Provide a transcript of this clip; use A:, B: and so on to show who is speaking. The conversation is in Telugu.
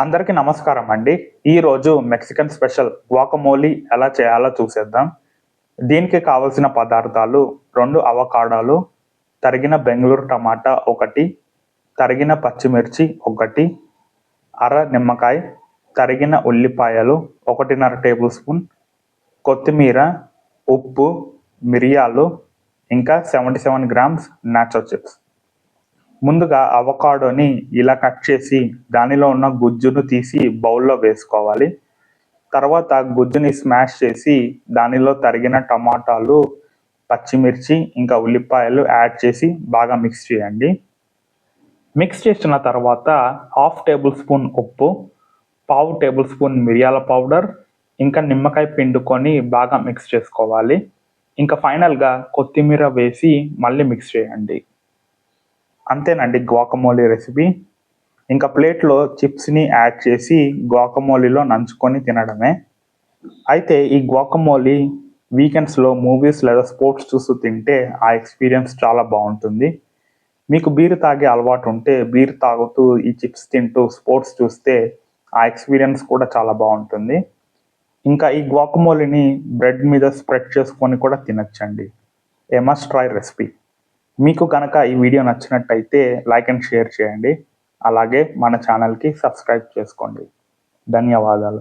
A: అందరికీ నమస్కారం అండి. ఈరోజు మెక్సికన్ స్పెషల్ వాకమోలి ఎలా చేయాలో చూసేద్దాం. దీనికి కావలసిన పదార్థాలు రెండు అవకాడాలు తరిగిన బెంగళూరు టమాటా ఒకటి తరిగిన పచ్చిమిర్చి ఒకటి అర నిమ్మకాయ తరిగిన ఉల్లిపాయలు ఒకటిన్నర టేబుల్ స్పూన్ కొత్తిమీర ఉప్పు మిరియాలు ఇంకా seventy seven grams nacho chips. ముందుగా అవకాడోని ఇలా కట్ చేసి దానిలో ఉన్న గుజ్జును తీసి బౌల్లో వేసుకోవాలి. తర్వాత గుజ్జుని స్మాష్ చేసి దానిలో తరిగిన టమాటాలు పచ్చిమిర్చి ఇంకా ఉల్లిపాయలు యాడ్ చేసి బాగా మిక్స్ చేయండి. మిక్స్ చేసిన తర్వాత హాఫ్ టేబుల్ స్పూన్ ఉప్పు పావు టేబుల్ స్పూన్ మిరియాల పౌడర్ ఇంకా నిమ్మకాయ పిండుకొని బాగా మిక్స్ చేసుకోవాలి. ఇంకా ఫైనల్గా కొత్తిమీర వేసి మళ్ళీ మిక్స్ చేయండి. అంతేనండి గ్వాకమోలీ రెసిపీ ఇంకా ప్లేట్లో చిప్స్ని యాడ్ చేసి గ్వాకమోలీలో నంచుకొని తినడమే. అయితే ఈ గ్వాకమోలీ వీకెండ్స్లో మూవీస్ లేదా స్పోర్ట్స్ చూస్తూ తింటే ఆ ఎక్స్పీరియన్స్ చాలా బాగుంటుంది. మీకు బీర్ తాగే అలవాటు ఉంటే బీర్ తాగుతూ ఈ చిప్స్ తింటూ స్పోర్ట్స్ చూస్తే ఆ ఎక్స్పీరియన్స్ కూడా చాలా బాగుంటుంది. ఇంకా ఈ గ్వాకమోలిని బ్రెడ్ మీద స్ప్రెడ్ చేసుకొని కూడా తినచ్చండి. ఏ మస్ట్ ట్రై రెసిపీ మీకు కనుక ఈ వీడియో నచ్చినట్టయితే లైక్ అండ్ షేర్ చేయండి. అలాగే మన ఛానల్కి సబ్స్క్రైబ్ చేసుకోండి. ధన్యవాదాలు.